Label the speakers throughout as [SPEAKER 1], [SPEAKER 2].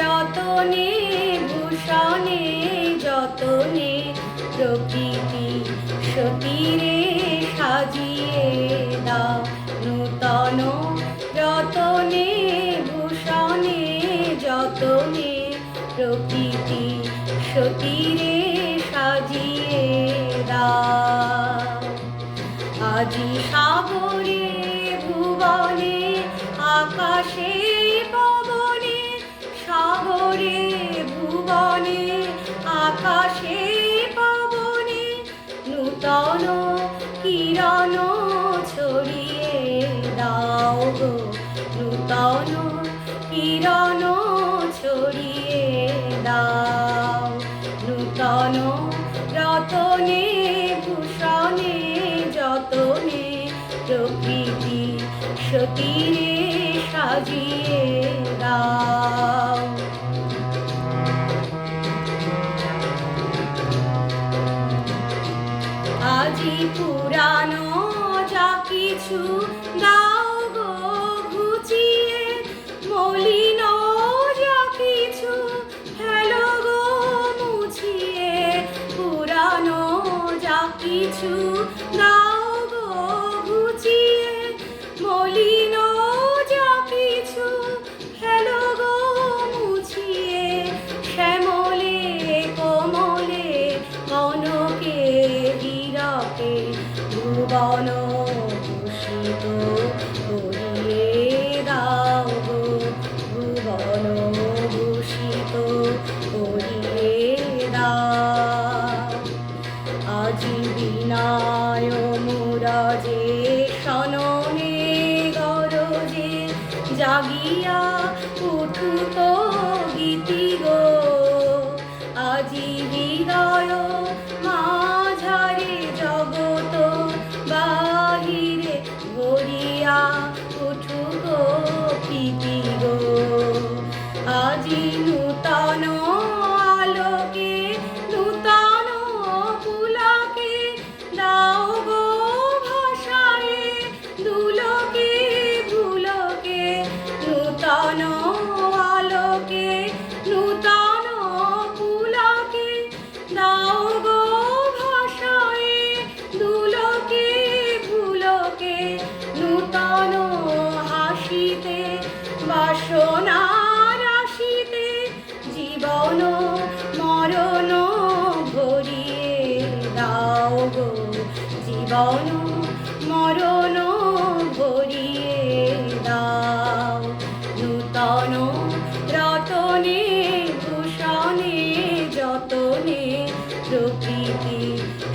[SPEAKER 1] রতনে, ভূষণে, যতনে, প্রকৃতি সতীরে সাজিয়ে দাও নূতন রতনে, ভূষণে, যতনে, প্রকৃতি সতীরে সাজিয়ে আজি সাগরে ভুবনে আকাশে পবনে, সাগরে ভুবনে, আকাশে পবনে, নূতন কিরণ ছড়িয়ে দাও গো, নূতন কিরণ ছড়িয়ে দাও, নূতন রতনে, ভূষণে, যতনে প্রকৃতি সতীরে আজি পুরানো যা কিছু দাও গো ঘুচিয়ে, মলিন যা কিছু হেলো গো মুছিয়ে, পুরানো যা কিছু দাও হীরকে ভুবন ভূষিত করিয়ে দাও গো। ভুবন ভূষিত করিয়ে দাও। আজি বিনায় মুরাজে সননে গরজে জাগিয়া উঠুক গীতি গো। আজি হৃদয় 안녕하세요. বাসনা রাশিতে জীবন মরণ দাও মরণ ভরিয়ে দাও। নূতন যতনে প্রকৃতি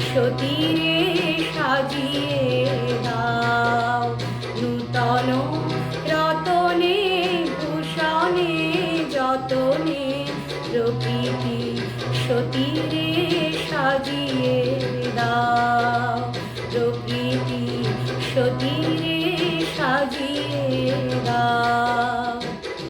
[SPEAKER 1] সতীরে প্রকৃতি সতীরে সাজিয়ে দাও। প্রকৃতি সতী